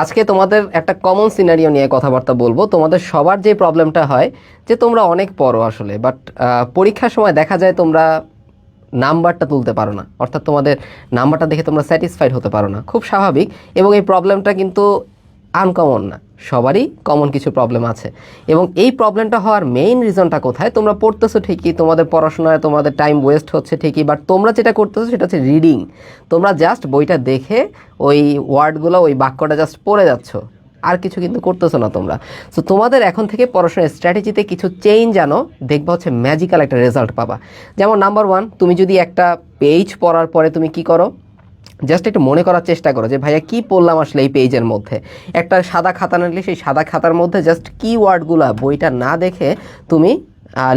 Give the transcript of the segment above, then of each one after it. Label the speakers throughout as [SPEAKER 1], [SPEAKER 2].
[SPEAKER 1] আজকে তোমাদের একটা কমন সিনারিও নিয়ে কথাবার্তা বলব। তোমাদের সবার যে প্রবলেমটা হয়, যে তোমরা অনেক পড়ো আসলে বাট পরীক্ষার সময় দেখা যায় তোমরা নাম্বারটা তুলতে পারো না। অর্থাৎ তোমাদের নাম্বারটা দেখে তোমরা স্যাটিসফাইড হতে পারো না। খুব স্বাভাবিক। এবং এই প্রবলেমটা কিন্তু আনকমন না। সবারই কমন কিছু প্রবলেম আছে। এবং এই প্রবলেমটা হওয়ার মেইন রিজনটা কোথায়? তোমরা পড়তেছো ঠিকই, তোমাদের পড়াশোনায় তোমাদের টাইম ওয়েস্ট হচ্ছে ঠিকই বাট তোমরা যেটা করতেছো সেটা হচ্ছে রিডিং তোমরা জাস্ট বইটা দেখে ওই ওয়ার্ডগুলো ওই বাক্যটা জাস্ট পড়ে যাচ্ছ। আর কিছু কিন্তু করতেছো না তোমরা। সো তোমাদের এখন থেকে পড়াশোনার স্ট্র্যাটেজিতে কিছু চেঞ্জ আনো, দেখবা হচ্ছে ম্যাজিক্যাল একটা রেজাল্ট পাবা। যেমন নাম্বার ওয়ান তুমি যদি একটা পেজ পড়ার পরে তুমি কি করো? জাস্ট একটু মনে করার চেষ্টা করো যে, ভাইয়া, কি পড়লাম আসলে এই পেজের মধ্যে? একটা সাদা খাতা নিলে সেই সাদা খাতার মধ্যে জাস্ট কি ওয়ার্ডগুলা বইটা না দেখে তুমি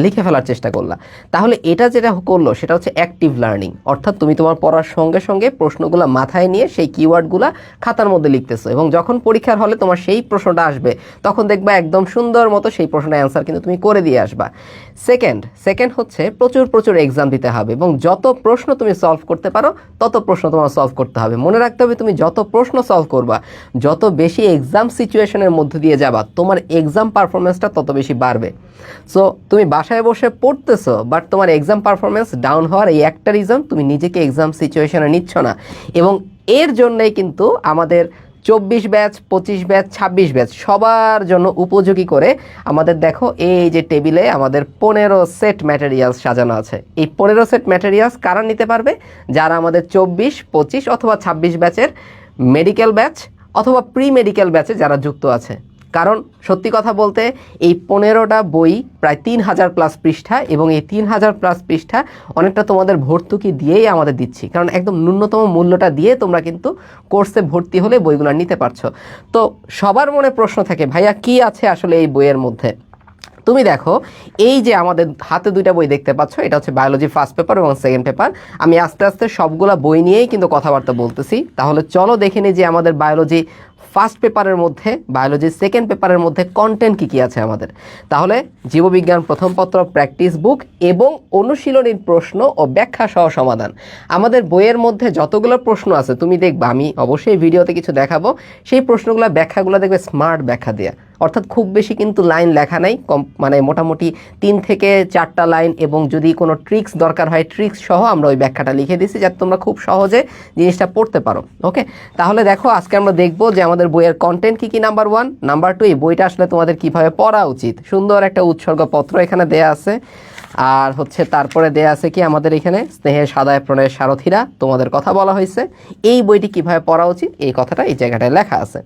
[SPEAKER 1] লিখে ফেলার চেষ্টা করলা। তাহলে এটা যেটা করল, সেটা হচ্ছে অ্যাক্টিভ লার্নিং অর্থাৎ তুমি তোমার পড়ার সঙ্গে সঙ্গে প্রশ্নগুলো মাথায় নিয়ে সেই কিওয়ার্ডগুলো খাতার মধ্যে লিখতেছো এবং যখন পরীক্ষার হলে তোমার সেই প্রশ্নটা আসবে, তখন দেখবা একদম সুন্দর মতো সেই প্রশ্নের অ্যান্সার কিন্তু তুমি করে দিয়ে আসবা। সেকেন্ড সেকেন্ড হচ্ছে প্রচুর প্রচুর এক্সাম দিতে হবে এবং যত প্রশ্ন তুমি সলভ করতে পারো, তত প্রশ্ন তোমার সলভ করতে হবে। মনে রাখতে হবে তুমি যত প্রশ্ন সলভ করবা, যত বেশি এক্সাম সিচুয়েশনের মধ্যে দিয়ে যাবা, তোমার এক্সাম পারফরমেন্সটা তত বেশি বাড়বে। সো তুমি বাসায় বসে পড়তেছো বাট তোমার এক্সাম পারফরমেন্স ডাউন হওয়ার এই একটা রিজন তুমি নিজেকে এক্সাম সিচুয়েশনে নিচ্ছ না। এবং এর জন্যই কিন্তু আমাদের চব্বিশ ব্যাচ পঁচিশ ব্যাচ ছাব্বিশ ব্যাচ সবার জন্য উপযোগী করে আমাদের দেখো এই যে টেবিলে আমাদের পনেরো সেট ম্যাটেরিয়ালস সাজানো আছে। এই পনেরো সেট ম্যাটেরিয়ালস কারা নিতে পারবে? যারা আমাদের চব্বিশ, পঁচিশ অথবা ছাব্বিশ ব্যাচের মেডিকেল ব্যাচ অথবা প্রি মেডিকেল ব্যাচে যারা যুক্ত আছে। কারণ সত্যি কথা বলতে এই পনেরোটা বই প্রায় তিন হাজার প্লাস পৃষ্ঠা এবং এই তিন হাজার প্লাস পৃষ্ঠা অনেকটা তোমাদের ভর্তুকি দিয়েই আমাদের দিচ্ছি। কারণ একদম ন্যূনতম মূল্যটা দিয়ে তোমরা কিন্তু কোর্সে ভর্তি হলে বইগুলো নিতে পারছ। তো সবার মনে প্রশ্ন থাকে, ভাইয়া, কি আছে আসলে এই বইয়ের মধ্যে? তুমি দেখো, এই যে আমাদের হাতে দুইটা বই দেখতে পাচ্ছ, এটা হচ্ছে বায়োলজি ফার্স্ট পেপার এবং সেকেন্ড পেপার আমি আস্তে আস্তে সবগুলা বই নিয়েই কিন্তু কথাবার্তা বলতেছি। তাহলে চলো দেখে নিই যে আমাদের বায়োলজি ফার্স্ট পেপারের মধ্যে বায়োলজি সেকেন্ড পেপারের মধ্যে কন্টেন্ট কী কী আছে আমাদের? তাহলে জীববিজ্ঞান প্রথম পত্র প্র্যাকটিস বুক এবং অনুশীলনীর প্রশ্ন ও ব্যাখ্যা সহ সমাধান। আমাদের বইয়ের মধ্যে যতগুলো প্রশ্ন আছে, তুমি দেখবা, আমি অবশ্যই ভিডিওতে কিছু দেখাবো। সেই প্রশ্নগুলো, ব্যাখ্যাগুলো দেখবে স্মার্ট ব্যাখ্যা দেওয়া অর্থাৎ খুব বেশি কিন্তু লাইন লেখা নাই, কম মানে মোটামুটি তিন থেকে চারটা লাইন এবং যদি কোনো ট্রিক্স দরকার হয়, ট্রিক্স সহ আমরা ওই ব্যাখ্যাটা লিখে দিছি যাতে তোমরা খুব সহজে জিনিসটা পড়তে পারো, ওকে? তাহলে দেখো, আজকে আমরা দেখব যে আমাদের বইয়ের কন্টেন্ট কী কী নাম্বার ওয়ান নাম্বার টু এই বইটা আসলে তোমাদের কীভাবে পড়া উচিত? সুন্দর একটা উৎসর্গপত্র এখানে দেয়া আছে। আর হচ্ছে তারপরে দেয়া আছে কি আমাদের এখানে স্নেহের সাদায় প্রণয়ের সারথীরা, তোমাদের কথা বলা হয়েছে। এই বইটি কীভাবে পড়া উচিত? এই কথাটা এই জায়গাটায় লেখা আছে।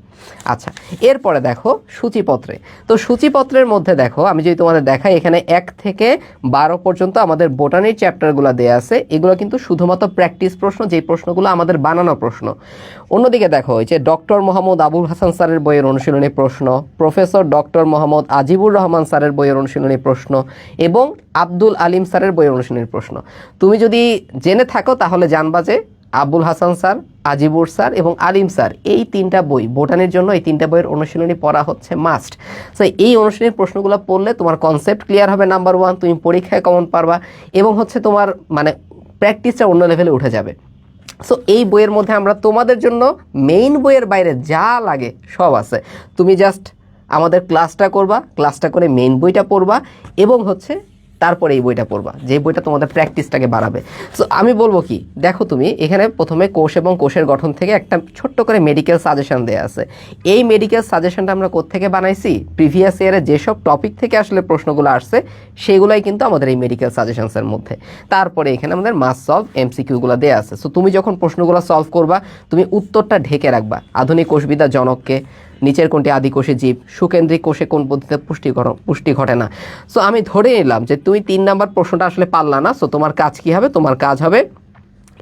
[SPEAKER 1] আচ্ছা এরপরে দেখো সূচিপত্রে। তো সূচিপত্রের মধ্যে দেখো, আমি যদি তোমাদের দেখাই, এখানে এক থেকে বারো পর্যন্ত আমাদের বোটানির চ্যাপ্টারগুলো দেয়া আছে। এগুলো কিন্তু শুধুমাত্র প্র্যাকটিস প্রশ্ন, যেই প্রশ্নগুলো আমাদের বানানো প্রশ্ন। অন্যদিকে দেখো যে ডক্টর মোহাম্মদ আবুল হাসান স্যারের বইয়ের অনুশীলনী প্রশ্ন, প্রফেসর ডক্টর মোহাম্মদ আজিবুর রহমান স্যারের বইয়ের অনুশীলনী প্রশ্ন এবং আব্দুল আলিম স্যারের বইয়ের অনুশীলনী প্রশ্ন। তুমি যদি জেনে থাকো, তাহলে জানবা যে আবুল হাসান স্যার, আজিবুর স্যার এবং আলিম স্যার, এই তিনটা বই, বোটানির জন্য এই তিনটা বইয়ের অনুশীলনী পড়া হচ্ছে মাস্ট সো এই অনুশীলনীর প্রশ্নগুলো পড়লে তোমার কনসেপ্ট ক্লিয়ার হবে নাম্বার ওয়ান তুমি পরীক্ষায় কমন পারবা এবং হচ্ছে তোমার মানে প্র্যাকটিসটা অন্য লেভেলে উঠে যাবে। সো এই বইয়ের মধ্যে আমরা তোমাদের জন্য মেইন বইয়ের বাইরে যা লাগে সব আছে। তুমি জাস্ট আমাদের ক্লাসটা করবা ক্লাসটা করে মেইন বইটা পড়বা এবং হচ্ছে তারপরে এই বইটা পড়বা। যে বইটা তোমাদের প্র্যাকটিসটাকে বাড়াবে। সো আমি বলব কি, দেখো তুমি, এখানে প্রথমে কোষ এবং কোষের গঠন থেকে একটা ছোট্ট করে মেডিকেল সাজেশন দেওয়া আছে। এই মেডিকেল সাজেশনটা আমরা কোত্থেকে বানাইছি? প্রিভিয়াস ইয়ারে যেসব টপিক থেকে আসলে প্রশ্নগুলো আসছে, সেগুলোই কিন্তু আমাদের এই মেডিকেল সাজেশনসের মধ্যে। তারপরে এখানে আমাদের মাস সলভ এমসিকিউগুলো দেওয়া আছে। সো তুমি যখন প্রশ্নগুলো সলভ করবা, তুমি উত্তরটা ঢেকে রাখবা, আধুনিক কোষবিদ্যা জনককে। নিচের কোনটি আদি কোষে জীব, সুকেন্দ্রিক কোষে কোন পদ্ধতিতে পুষ্টি পুষ্টি ঘটে না। সো আমি ধরে নিলাম যে তুমি তিন নাম্বার প্রশ্নটা আসলে পারলা না সো তোমার কাজ কি হবে? তোমার কাজ হবে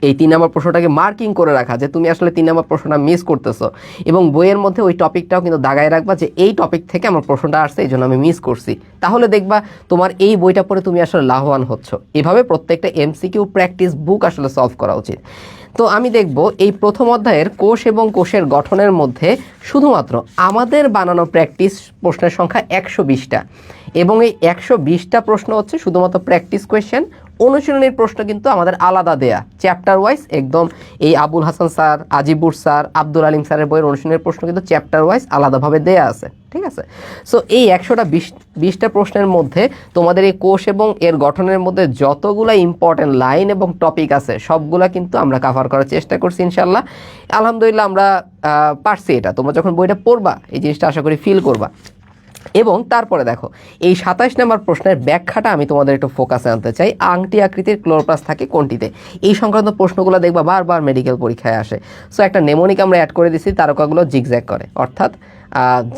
[SPEAKER 1] এই তিন নম্বর প্রশ্নটাকে মার্কিং করে রাখা যে তুমি আসলে তিন নম্বর প্রশ্নটা মিস করতেছো। এবং বইয়ের মধ্যে ওই টপিকটাও কিন্তু দাগায় রাখবা যে এই টপিক থেকে আমার প্রশ্নটা আসছে, এই জন্য আমি মিস করছি। তাহলে দেখবা তোমার এই বইটা পড়ে তুমি আসলে লাভবান হচ্ছ। এভাবে প্রত্যেকটা এমসিকিউ প্র্যাকটিস বুক আসলে সলভ করা উচিত। তো আমি দেখব এই প্রথম অধ্যায়ের কোষ এবং কোষের গঠনের মধ্যে শুধুমাত্র আমাদের বানানো প্র্যাকটিস প্রশ্নের সংখ্যা একশো বিশটা। এবং এই একশো বিশটা প্রশ্ন হচ্ছে শুধুমাত্র প্র্যাকটিস কোয়েশ্চেন অনুশীলনীর প্রশ্ন কিন্তু আমাদের আলাদা দেয়া। চ্যাপ্টার ওয়াইজ একদম এই আবুল হাসান স্যার, আজিবুর স্যার, আব্দুল আলিম স্যারের বইয়ের অনুশীলনের প্রশ্ন কিন্তু চ্যাপ্টার ওয়াইজ আলাদাভাবে দেয়া আছে। ঠিক আছে? সো এই একশোটা বিশ, বিশটা প্রশ্নের মধ্যে তোমাদের এই কোষ এবং এর গঠনের মধ্যে যতগুলা ইম্পর্টেন্ট লাইন এবং টপিক আছে, সবগুলা কিন্তু আমরা কাভার করার চেষ্টা করছি ইনশাল্লাহ আলহামদুলিল্লাহ আমরা পারছি এটা। তোমরা যখন বইটা পড়বা, এই জিনিসটা আশা করি ফিল করবা। এবং তারপরে দেখো, এই সাতাশ নম্বর প্রশ্নের ব্যাখ্যাটা আমি তোমাদের একটু ফোকাসে আনতে চাই। আংটি আকৃতির ক্লোরোপ্লাস থাকে কোনটিতে? এই সংক্রান্ত প্রশ্নগুলো দেখবা বারবার মেডিকেল পরীক্ষায় আসে। সো একটা নেমোনিক আমরা অ্যাড করে দিছি, তারকাগুলো জিগজ্যাগ করে। অর্থাৎ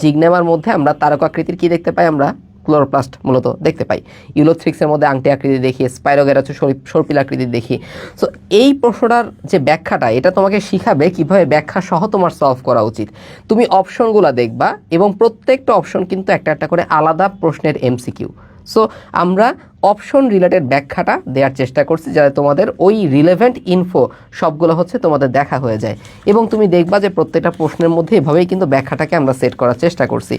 [SPEAKER 1] জিগনেমার মধ্যে আমরা তারকাকৃতির কী দেখতে পাই আমরা? ক্লোরোপ্লাস্ট মূলত দেখতে পাই। ইউলোথ্রিক্সের মধ্যে আংটি আকৃতি দেখি স্পাইরোগেরাচু সর্পিল আকৃতি দেখি। সো এই প্রশ্নটার যে ব্যাখ্যাটা, এটা তোমাকে শিখাবে কীভাবে ব্যাখ্যা সহ তোমার সলভ করা উচিত। তুমি অপশনগুলো দেখবা এবং প্রত্যেকটা অপশন কিন্তু একটা একটা করে আলাদা প্রশ্নের এমসিকিউ সো আমরা অপশন রিলেটেড ব্যাখ্যাটা দেওয়ার চেষ্টা করছি যাতে তোমাদের ওই রিলেভেন্ট ইনফো সবগুলো হচ্ছে তোমাদের দেখা হয়ে যায়। এবং তুমি দেখবা যে প্রত্যেকটা প্রশ্নের মধ্যে এভাবেই কিন্তু ব্যাখ্যাটাকে আমরা সেট করার চেষ্টা করছি।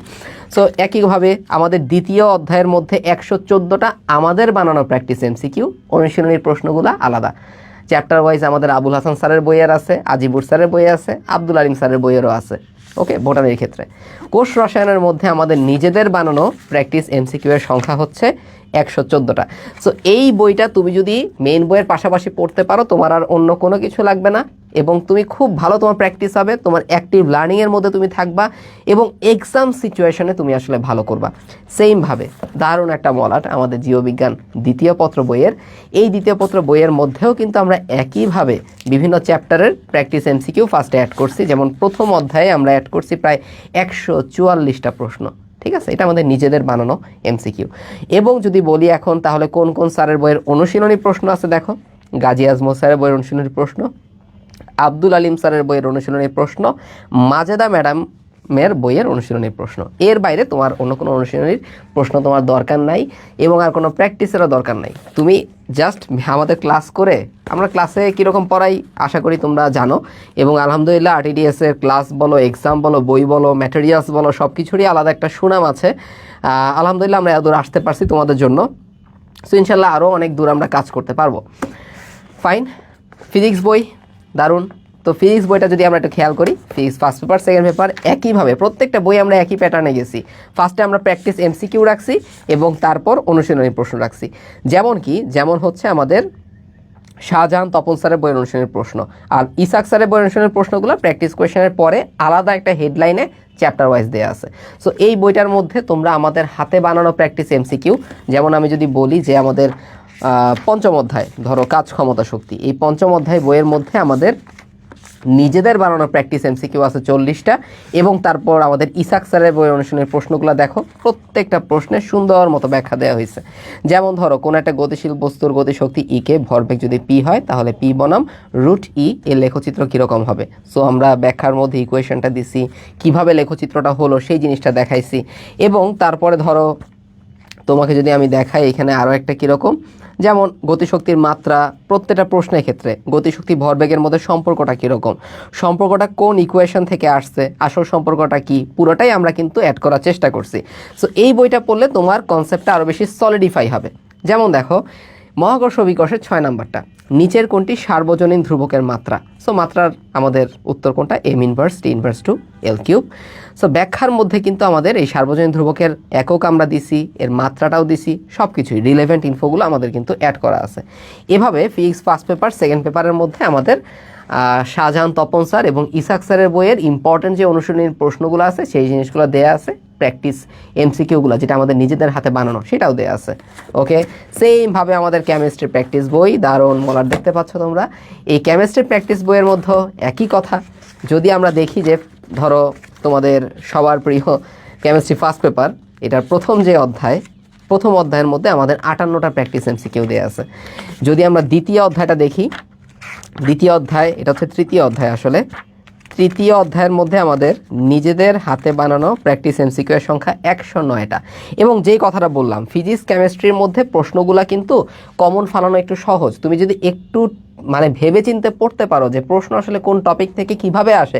[SPEAKER 1] সো একইভাবে আমাদের দ্বিতীয় অধ্যায়ের মধ্যে একশো চোদ্দোটা আমাদের বানানো প্র্যাকটিস এমসিকিউ অনুশীলনীর প্রশ্নগুলো আলাদা। চ্যাপ্টার ওয়াইজ আমাদের আবুল হাসান স্যারের বইয়ের আছে, আজিবুর স্যারের বই আছে, আব্দুল আলিম স্যারের বইয়েরও আছে। ওকে বোটানির ক্ষেত্রে। কোষ রসায়নের মধ্যে আমাদের নিজেদের বানানো প্র্যাকটিস এমসিকিউ এর সংখ্যা হচ্ছে একশো চোদ্দোটা। সো এই বইটা তুমি যদি মেন বইয়ের পাশাপাশি পড়তে পারো, তোমার আর অন্য কোনো কিছু লাগবে না। এবং তুমি খুব ভালো তোমার প্র্যাকটিস হবে, তোমার অ্যাক্টিভ লার্নিংয়ের মধ্যে তুমি থাকবা এবং এক্সাম সিচুয়েশনে তুমি আসলে ভালো করবা। সেমভাবে দারুণ একটা মলাট আমাদের জীববিজ্ঞান দ্বিতীয় পত্র বইয়ের। এই দ্বিতীয় পত্র বইয়ের মধ্যেও কিন্তু আমরা একইভাবে বিভিন্ন চ্যাপ্টারের প্র্যাকটিস এমসিকিউ ফার্স্টে অ্যাড করছি। যেমন প্রথম অধ্যায়ে আমরা অ্যাড করছি প্রায় একশো চুয়াল্লিশটা প্রশ্ন। ঠিক আছে? এটা আমাদের নিজেদের বানানো এমসিকিউ এবং যদি বলি এখন তাহলে কোন কোন স্যারের বইয়ের অনুশীলনী প্রশ্ন আছে দেখো? গাজী স্যারের বইয়ের অনুশীলনী প্রশ্ন। আব্দুল আলিম স্যারের বইয়ের অনুশীলনী প্রশ্ন, মাজেদা ম্যাডামের বইয়ের অনুশীলনী প্রশ্ন। এর বাইরে তোমার অন্য কোনো অনুশীলনীর প্রশ্ন তোমার দরকার নাই এবং আর কোনো প্র্যাকটিসেরও দরকার নাই। তুমি জাস্ট আমাদের ক্লাস করে আমরা ক্লাসে কীরকম পড়াই আশা করি তোমরা জানো এবং আলহামদুলিল্লাহ আরটিডিএস এর ক্লাস বলো এক্সাম বলো, বই বলো ম্যাটেরিয়ালস বলো সব কিছুরই আলাদা একটা সুনাম আছে। আলহামদুলিল্লাহ আমরা এত আসতে পারছি তোমাদের জন্য। সো ইনশাল্লাহ আরও অনেক দূর আমরা কাজ করতে পারব। ফাইন ফিজিক্স বই দারুণ। তো ফিজিক্স বইটা যদি আমরা একটু খেয়াল করি physics first paper second paper একইভাবে প্রত্যেকটা বই আমরা একই প্যাটার্নে গেছি। ফার্স্টে আমরা প্র্যাকটিস এমসিকিউ রাখছি এবং তারপর অনুশীলনী প্রশ্ন রাখছি। যেমন কি, যেমন হচ্ছে আমাদের শাহজাহান তপন স্যারের বই অনুশীলনের প্রশ্ন। আর ইসাক স্যারের বই অনুশীলনের প্রশ্নগুলো প্র্যাকটিস কোয়েশনের পরে আলাদা একটা হেডলাইনে চ্যাপ্টার ওয়াইজ দেওয়া আছে। সো এই বইটার মধ্যে তোমরা আমাদের হাতে বানানো প্র্যাকটিস এমসিকিউ যেমন আমি যদি বলি যে আমাদের পঞ্চম অধ্যায়। ধরো কাজ ক্ষমতা শক্তি। এই পঞ্চম অধ্যায় বইয়ের মধ্যে আমাদের নিজেদের বানানো প্র্যাকটিস এমসিকিউ আছে চল্লিশটা এবং তারপর আমাদের ইসাক স্যারের বইয়ের অনুশীলনের প্রশ্নগুলো দেখো। প্রত্যেকটা প্রশ্নের সুন্দর মতো ব্যাখ্যা দেওয়া হয়েছে। যেমন ধরো, কোনো একটা গতিশীল বস্তুর গতিশক্তি ই কে ভরবেগ যদি পি হয়, তাহলে পি বনাম রুট ই এর লেখচিত্র কীরকম হবে? সো আমরা ব্যাখ্যার মধ্যে ইকুয়েশনটা দিছি, কীভাবে লেখচিত্রটা হলো, সেই জিনিসটা দেখাইছি। এবং তারপরে ধরো তোমাকে যদি আমি দেখাই এখানে আরও একটা কীরকম যেমন গতিশক্তির মাত্রা প্রত্যেকটা প্রশ্নের ক্ষেত্রে গতিশক্তি ভরবেগের মধ্যে সম্পর্কটা কীরকম সম্পর্কটা কোন ইকুয়েশন থেকে আসছে? আসল সম্পর্কটা কি? পুরোটাই আমরা কিন্তু অ্যাড করার চেষ্টা করছি। সো এই বইটা পড়লে তোমার কনসেপ্টটা আরও বেশি সলিডিফাই হবে। যেমন দেখো মহাকর্ষ বিকর্ষের ছয় নাম্বারটা। নিচের কোনটি সার্বজনীন ধ্রুবকের মাত্রা। সো মাত্রার আমাদের উত্তর কোনটা M inverse T inverse two L cube so ব্যাখ্যার মধ্যে কিন্তু আমাদের এই সার্বজনীন ধ্রুবকের একক আমরা দিছি, এর মাত্রাটাও দিছি সব কিছুই রিলেভেন্ট ইনফোগুলো আমাদের কিন্তু অ্যাড করা আছে। এভাবে ফিজিক্স ফার্স্ট পেপার সেকেন্ড পেপারের মধ্যে আমাদের শাহজাহান তপন স্যার এবং ইসাক স্যারের বইয়ের ইম্পর্টেন্ট যে অনুশীলনীর প্রশ্নগুলো আছে, সেই জিনিসগুলো দেয়া আছে প্র্যাকটিস এমসিকিউগুলো যেটা আমাদের নিজেদের হাতে বানানো, সেটাও দেয়া আছে। ওকে সেমভাবে আমাদের কেমিস্ট্রি প্র্যাকটিস বই, দারুণ মলার দেখতে পাচ্ছ তোমরা। এই কেমিস্ট্রি প্র্যাকটিস বইয়ের মধ্যে একই কথা। যদি আমরা দেখি যে, ধরো তোমাদের সবার প্রিয় কেমিস্ট্রি ফার্স্ট পেপার এটার প্রথম যে অধ্যায়, প্রথম অধ্যায়ের মধ্যে আমাদের আটান্নটা প্র্যাকটিস এমসিকিউ দেওয়া আছে। যদি আমরা দ্বিতীয় অধ্যায়টা দেখি দ্বিতীয় অধ্যায়, এটা হচ্ছে তৃতীয় অধ্যায় আসলে। তৃতীয় অধ্যায়ের মধ্যে আমাদের নিজেদের হাতে বানানো প্র্যাকটিস এমসিকিউ এর সংখ্যা একশো নয়টা। এবং যেই কথাটা বললাম, ফিজিক্স, কেমিস্ট্রির মধ্যে প্রশ্নগুলা কিন্তু কমন ফালানো একটু সহজ। তুমি যদি একটু মানে ভেবে চিনতে পড়তে পারো যে প্রশ্ন আসলে কোন টপিক থেকে কীভাবে আসে,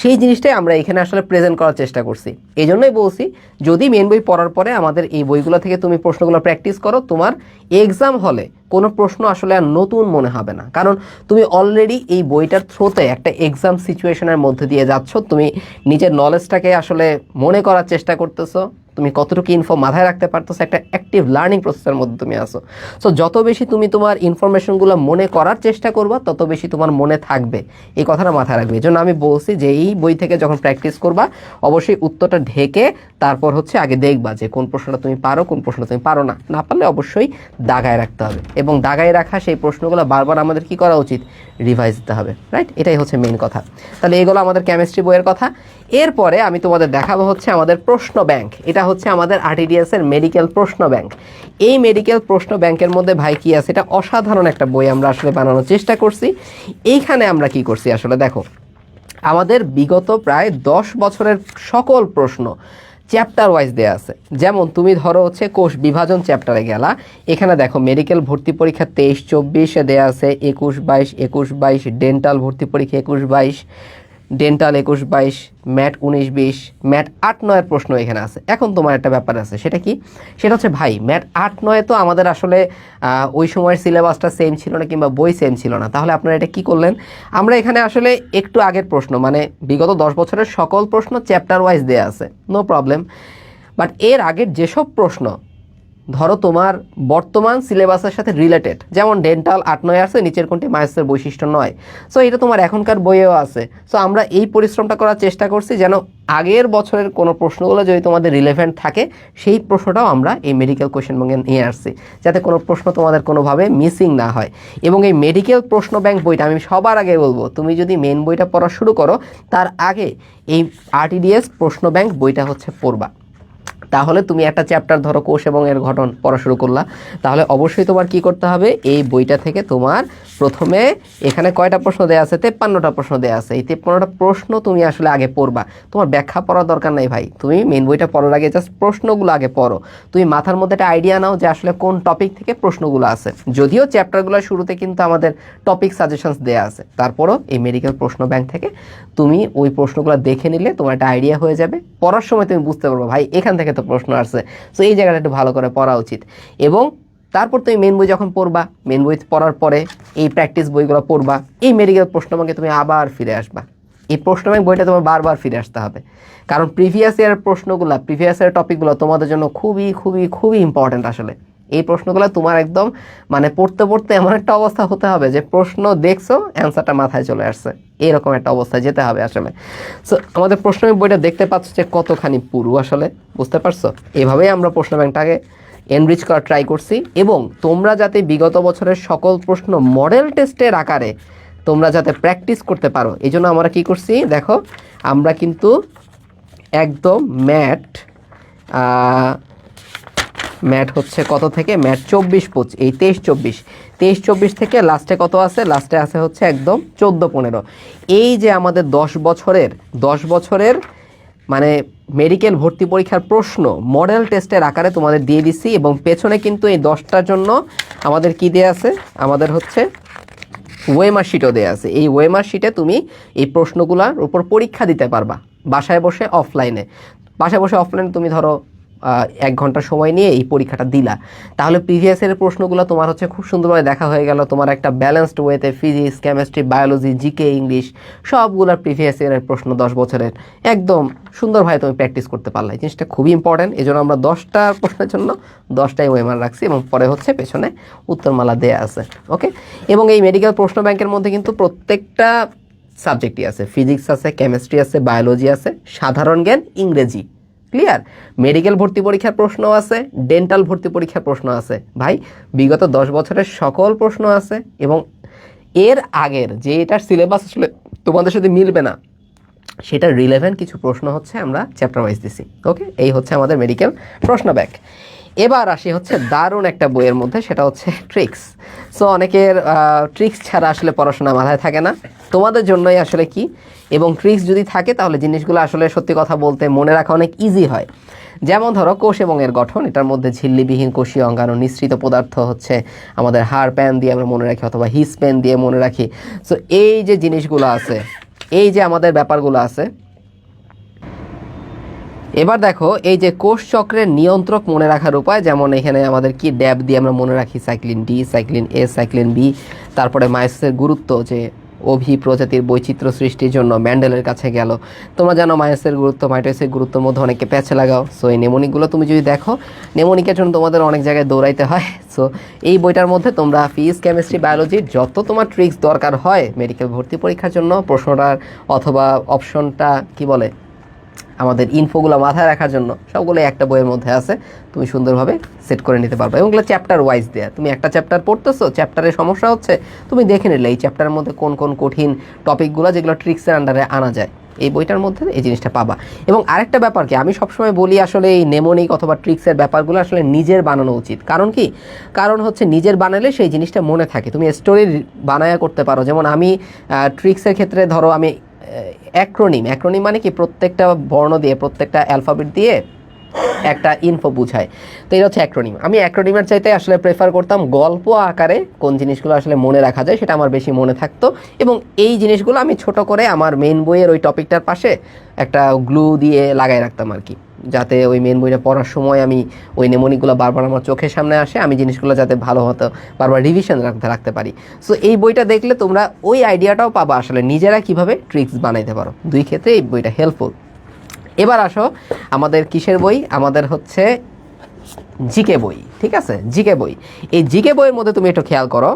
[SPEAKER 1] সেই জিনিসটাই আমরা এখানে আসলে প্রেজেন্ট করার চেষ্টা করছি। এই জন্যই বলছি, যদি মেন বই পড়ার পরে আমাদের এই বইগুলো থেকে তুমি প্রশ্নগুলো প্র্যাকটিস করো, তোমার এক্সাম হলে কোনো প্রশ্ন আসলে আর নতুন মনে হবে না। কারণ তুমি অলরেডি এই বইটার থ্রোতে একটা এক্সাম সিচুয়েশনের মধ্যে দিয়ে যাচ্ছ, তুমি নিজের নলেজটাকে আসলে মনে করার চেষ্টা করতেছো। তুমি কতটুকু ইনফো মাথায় রাখতে পারতেছো, একটা অ্যাক্টিভ লার্নিং প্রসেসের মধ্যে তুমি আসো সো যত বেশি তুমি তোমার ইনফরমেশনগুলো মনে করার চেষ্টা করবা, তত বেশি তোমার মনে থাকবে। এই কথাটা মাথায় রাখবে। এই জন্য আমি বলছি যে, এই বই থেকে যখন প্র্যাকটিস করবা, অবশ্যই উত্তরটা ঢেকে তারপর হচ্ছে আগে দেখবা যে, কোন প্রশ্নটা তুমি পারো, কোন প্রশ্নটা তুমি পারো না। না পারলে অবশ্যই দাগায় রাখতে হবে। এবং দাগায় রাখা সেই প্রশ্নগুলো বারবার আমাদের কি করা উচিত? রিভাইজ দিতে হবে রাইট এটাই হচ্ছে মেইন কথা। তাহলে এগুলো আমাদের কেমিস্ট্রি বইয়ের কথা। এরপরে আমি তোমাদের দেখাবো হচ্ছে আমাদের প্রশ্ন ব্যাংক এটা হচ্ছে আমাদের আরটিডিএস এর মেডিকেল প্রশ্ন ব্যাংক এই মেডিকেল প্রশ্ন ব্যাংকের মধ্যে ভাই কি আছে? এটা অসাধারণ একটা বই আমরা আসলে বানানোর চেষ্টা করছি। এইখানে আমরা কি করছি আসলে? দেখো, আমাদের বিগত প্রায় দশ বছরের সকল প্রশ্ন চ্যাপ্টার ওয়াইজ দেওয়া আছে। যেমন তুমি ধরো হচ্ছে কোষ বিভাজন চ্যাপ্টারে গেলা, এখানে দেখো মেডিকেল ভর্তি পরীক্ষা তেইশ, চব্বিশে দেওয়া আছে, একুশ, বাইশ একুশ, বাইশ, ডেন্টাল ভর্তি পরীক্ষা, একুশ, বাইশ ডেন্টাল একুশ বাইশ, ম্যাট উনিশ বিশ, ম্যাট আট নয়ের প্রশ্ন এখানে আছে। এখন তোমার একটা ব্যাপার আছে, সেটা কি? সেটা হচ্ছে ভাই, ম্যাট আট নয়ে তো আমাদের আসলে ওই সময়ের সিলেবাসটা সেম ছিল না কিংবা বই সেম ছিল না। তাহলে আপনারা এটা কি করলেন? আমরা এখানে আসলে একটু আগের প্রশ্ন মানে বিগত দশ বছরের সকল প্রশ্ন চ্যাপ্টার ওয়াইজ দেওয়া আছে নো প্রবলেম বাট এর আগের যেসব প্রশ্ন ধরো তোমার বর্তমান সিলেবাসের সাথে রিলেটেড যেমন ডেন্টাল আট নয় আছে নিচের কোনটি মাইসের বৈশিষ্ট্য নয়। সো এটা তোমার এখনকার বইয়েও আছে। সো আমরা এই পরিশ্রমটা করার চেষ্টা করছি যেন আগের বছরের কোনো প্রশ্নগুলো যদি তোমাদের রিলেভেন্ট থাকে, সেই প্রশ্নটাও আমরা এই মেডিকেল কোয়েশ্চেন ব্যাঙ্কে নিয়ে আসছি, যাতে কোনো প্রশ্ন তোমাদের কোনোভাবে মিসিং না হয়। এবং এই মেডিকেল প্রশ্ন ব্যাংক বইটা, আমি সবার আগে বলব, তুমি যদি মেন বইটা পড়া শুরু করো, তার আগে এই আরটিডিএস প্রশ্ন ব্যাংক বইটা হচ্ছে পড়বা। তাহলে তুমি একটা চ্যাপ্টার ধরো কোষ এবং এর গঠন পড়া শুরু করলা। তাহলে অবশ্যই তোমার কি করতে হবে? এই বইটা থেকে তোমার প্রথমে এখানে কয়টা প্রশ্ন দেওয়া আছে? তেপ্পান্নটা প্রশ্ন দেওয়া আছে। এই তেপ্পান্নটা প্রশ্ন তুমি আসলে আগে পড়বা। তোমার ব্যাখ্যা পড়ার দরকার নাই ভাই। তুমি মেন বইটা পড়ার আগে জাস্ট প্রশ্নগুলো আগে পড়ো। তুমি মাথার মধ্যে একটা আইডিয়া নাও যে আসলে কোন টপিক থেকে প্রশ্নগুলো আছে। যদিও চ্যাপ্টারগুলো শুরুতে কিন্তু আমাদের টপিক সাজেশনস দেওয়া আছে। তারপরও এই মেডিকেল প্রশ্ন ব্যাংক থেকে তুমি ওই প্রশ্নগুলো দেখে নিলে তোমার একটা আইডিয়া হয়ে যাবে। পড়ার সময় তুমি বুঝতে পারব ভাই, এখান থেকে তো প্রশ্ন আসছে। সো এই জায়গাটা একটু ভালো করে পড়া উচিত। এবং তারপর তুমি মেন বই যখন পড়বা মেন বই পড়ার পরে এই প্র্যাকটিস বইগুলো পড়বা, এই মেডিকেল প্রশ্ন ব্যাংকে তুমি আবার ফিরে আসবা। এই প্রশ্ন ব্যাংক বইটা তোমার বারবার ফিরে আসতে হবে। কারণ প্রিভিয়াস ইয়ারের প্রশ্নগুলো প্রিভিয়াস ইয়ারের টপিকগুলো তোমাদের জন্য খুবই খুবই খুবই ইম্পর্ট্যান্ট আসলে। এই প্রশ্নগুলো তোমার একদম মানে পড়তে পড়তে এমন একটা অবস্থা হতে হবে যে প্রশ্ন দেখছ অ্যান্সারটা মাথায় চলে আসছে। এরকম একটা অবস্থায় যেতে হবে আসলে। সো আমাদের প্রশ্ন বইটা দেখতে পাচ্ছ যে কতখানি পুরু আসলে, বুঝতে পারছ? এভাবেই আমরা প্রশ্ন ব্যাংকটাকে এনরিচ করার ট্রাই করছি এবং তোমরা যাতে বিগত বছরের সকল প্রশ্ন মডেল টেস্টের আকারে তোমরা যাতে প্র্যাকটিস করতে পারো, এই জন্য আমরা কি করছি? দেখো, আমরা কিন্তু একদম ম্যাট ম্যাট হচ্ছে কত থেকে? ম্যাট চব্বিশ পঁচিশ, এই তেইশ চব্বিশ। তেইশ চব্বিশ থেকে লাস্টে কত আছে? লাস্টে আছে হচ্ছে একদম চোদ্দ পনেরো। এই যে আমাদের দশ বছরের দশ বছরের মানে মেডিকেল ভর্তি পরীক্ষার প্রশ্ন, মডেল টেস্টের আকারে তোমাদের দিয়ে দিছি এবং পেছনে কিন্তু এই দশটার জন্য আমাদের কি দেয়া আছে? আমাদের হচ্ছে ওয়েমার শিটও দেওয়া আছে। এই ওয়েমার শিটে তুমি এই প্রশ্নগুলোর উপর পরীক্ষা দিতে পারবা, বাসায় বসে অফলাইনে বাসায় বসে অফলাইনে তুমি ধরো এক ঘণ্টা সময় নিয়ে এই পরীক্ষাটা দিলা। তাহলে প্রিভিয়াস এর প্রশ্নগুলো তোমার হচ্ছে খুব সুন্দরভাবে দেখা হয়ে গেল। তোমার একটা ব্যালেন্সড ওয়েতে physics chemistry biology GK English সবগুলোর প্রিভিয়াস ইয়ারের প্রশ্ন দশ বছরের। একদম সুন্দরভাবে তুমি প্র্যাকটিস করতে পারলে। এই জিনিসটা খুবই ইম্পর্ট্যান্ট এই জন্য আমরা দশটা প্রশ্নের জন্য দশটাই ওয়েমার রাখছি এবং পরে হচ্ছে পেছনে উত্তরমালা দেয়া আছে। ওকে এবং এই মেডিকেল প্রশ্ন ব্যাংকের মধ্যে কিন্তু প্রত্যেকটা সাবজেক্টই আছে। ফিজিক্স আছে কেমিস্ট্রি আছে বায়োলজি আছে, সাধারণ জ্ঞান, ইংরেজি। ক্লিয়ার মেডিকেল ভর্তি পরীক্ষার প্রশ্ন আছে ডেন্টাল ভর্তি পরীক্ষার প্রশ্ন আছে। ভাই, বিগত দশ বছরের সকল প্রশ্ন আছে এবং এর আগের যে এটার সিলেবাস আসলে তোমাদের সাথে মিলবে না সেটা রিলেভেন্ট কিছু প্রশ্ন হচ্ছে আমরা চ্যাপ্টার ওয়াইজ দিছি। ওকে এই হচ্ছে আমাদের মেডিকেল প্রশ্ন ব্যাক এবার আসি হচ্ছে দারুণ একটা বইয়ের মধ্যে, সেটা হচ্ছে ট্রিক্স। সো অনেকের ট্রিক্স ছাড়া আসলে পড়াশোনা মাথায় থাকে না। তোমাদের জন্যই আসলে কি? এবং ট্রিক্স যদি থাকে, তাহলে জিনিসগুলো আসলে সত্যি কথা বলতে মনে রাখা অনেক ইজি হয়। যেমন ধরো, কোষ এবং এর গঠন, এটার মধ্যে ঝিল্লিবিহীন কোষীয় অঙ্গাণু নিঃসৃত পদার্থ হচ্ছে আমাদের হাড় প্যান দিয়ে আমরা মনে রাখি, অথবা হিস প্যান দিয়ে মনে রাখি। সো এই যে জিনিসগুলো আছে, এই যে আমাদের ব্যাপারগুলো আছে এবার দেখো, এই যে কোষ চক্রের নিয়ন্ত্রক মনে রাখার উপায়, যেমন এখানে আমাদের কি ড্যাব দিয়ে আমরা মনে রাখি cyclin D, cyclin A, cyclin B, তারপরে মাইসের গুরুত্ব যে অভি প্রজাতির বৈচিত্র্য সৃষ্টির জন্য ম্যান্ডেলের কাছে গেল। তোমরা জানো মাইসের গুরুত্ব মাইটোসের গুরুত্বের মধ্যে অনেকে প্যাচে লাগাও। সো এই নেমনিকগুলো তুমি যদি দেখো, নেমনিকের জন্য তোমাদের অনেক জায়গায় দৌড়াইতে হয়। সো এই বইটার মধ্যে তোমরা ফিজিক্স, কেমিস্ট্রি, বায়োলজি যত তোমার ট্রিক্স দরকার হয়, মেডিকেল ভর্তি পরীক্ষার জন্য প্রশ্নটার অথবা অপশনটা, কি বলে আমাদের ইনফোগুলো মাথায় রাখার জন্য সবগুলো একটা বইয়ের মধ্যে আছে। তুমি সুন্দরভাবে সেট করে নিতে পারবে এবং চ্যাপ্টার ওয়াইজ দেয়া। তুমি একটা চ্যাপ্টার পড়তেছো চ্যাপ্টারের সমস্যা হচ্ছে, তুমি দেখে নিলে এই চ্যাপ্টারের মধ্যে কোন কোন কঠিন টপিকগুলো যেগুলো ট্রিক্সের আন্ডারে আনা যায়। এই বইটার মধ্যে এই জিনিসটা পাবা। এবং আরেকটা ব্যাপার কি, আমি সবসময় বলি আসলে এই নেমোনিক অথবা ট্রিক্সের ব্যাপারগুলো আসলে নিজের বানানো উচিত। কারণ কি? কারণ হচ্ছে নিজের বানালে সেই জিনিসটা মনে থাকে। তুমি স্টোরি বানায়া করতে পারো। যেমন আমি ট্রিক্সের ক্ষেত্রে ধরো আমি অ্যাক্রোনিম অ্যাক্রোনিম মানে কি প্রত্যেকটা বর্ণ দিয়ে, প্রত্যেকটা অ্যালফাবেট দিয়ে একটা ইনফো বুঝায়। তো এটা হচ্ছে অ্যাক্রোনিম আমি অ্যাক্রোনিমের চাইতে আসলে প্রেফার করতাম গল্প আকারে কোন জিনিসগুলো আসলে মনে রাখা যায়, সেটা আমার বেশি মনে থাকতো। এবং এই জিনিসগুলো আমি ছোট করে আমার মেন বইয়ের ওই টপিকটার পাশে একটা গ্লু দিয়ে লাগাই রাখতাম আর কি। যাতে ওই মেন বইটা পড়ার সময় আমি ওই নেমনিকগুলো বারবার আমার চোখের সামনে আসে, আমি জিনিসগুলো যাতে ভালো হতো, বারবার রিভিশন রাখতে রাখতে পারি। সো এই বইটা দেখলে তোমরা ওই আইডিয়াটাও পাবা আসলে, নিজেরা কীভাবে ট্রিক্স বানাইতে পারো। দুই ক্ষেত্রে এই বইটা হেল্পফুল এবার আসো, আমাদের কিসের বই? আমাদের হচ্ছে জিকে বই, ঠিক আছে? জিকে বই। এই জিকে বইয়ের মধ্যে তুমি একটু খেয়াল করো।